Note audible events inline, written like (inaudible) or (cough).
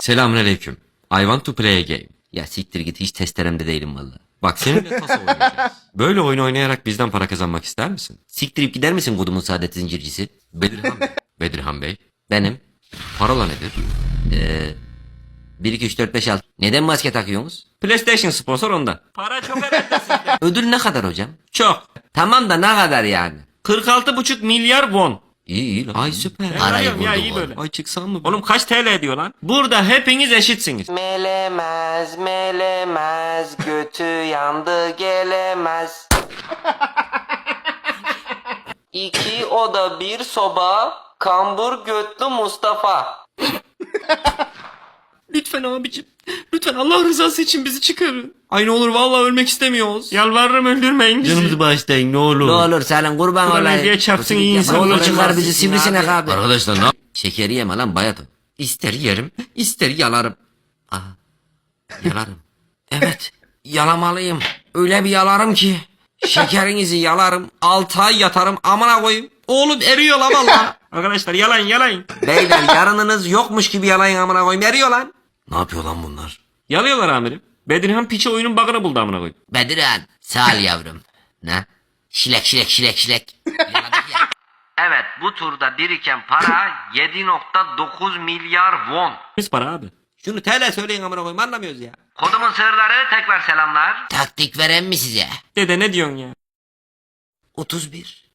Selamünaleyküm. I want to play a game. Ya siktir git hiç testeremde değilim valla. Bak seninle tasa oynayacağız. (laughs) Böyle oyun oynayarak bizden para kazanmak ister misin? Siktirip gider misin kodumun saadet zincircisi? Bedirhan Bey. (laughs) Bedirhan Bey. Benim. Parola nedir? Eee... 1, 2, 3, 4, 5, 6. Neden maske takıyorsunuz? PlayStation sponsor onda. Para çok herhalde sizde. Ödül ne kadar hocam? Çok. Tamam da ne kadar yani? 46,5 milyar won. İyi iyi lan. Ay süper. Parayı buldum ya, iyi böyle. Ay çıksam mı? Oğlum kaç TL ediyor lan? Burada hepiniz eşitsiniz. Melemez melemez götü yandı gelemez. (laughs) İki oda bir soba kambur götlü Mustafa. (laughs) Lütfen abicim. Lütfen Allah rızası için bizi çıkarın. Ay ne olur vallahi ölmek istemiyoruz. Yalvarırım öldürmeyin bizi. Canımızı bağışlayın ne olur. Ne olur senin kurban olayım. diye çarpsın iyi Ne insan. olur Kur'an çıkar bizi sivrisinek abi. Arkadaşlar ne yap- Şekeri yeme lan bayat. İster yerim, ister yalarım. Aa, yalarım. Evet, yalamalıyım. Öyle bir yalarım ki. Şekerinizi yalarım, 6 ay yatarım amına koyayım. Oğlum eriyor lan valla. Arkadaşlar yalayın yalayın. Beyler yarınınız yokmuş gibi yalayın amına koyayım eriyor lan. Ne yapıyor lan bunlar? Yalıyorlar amirim. Bedirhan piçi oyunun bug'ını buldu amına koyayım. Bedirhan sağ ol yavrum. Ne? Şilek şilek şilek şilek. Evet bu turda biriken para 7.9 milyar won. Biz para abi. Şunu TL söyleyin amına koyayım anlamıyoruz ya. Kodumun sırları tekrar selamlar. Taktik veren mi size? Dede ne diyorsun ya? 31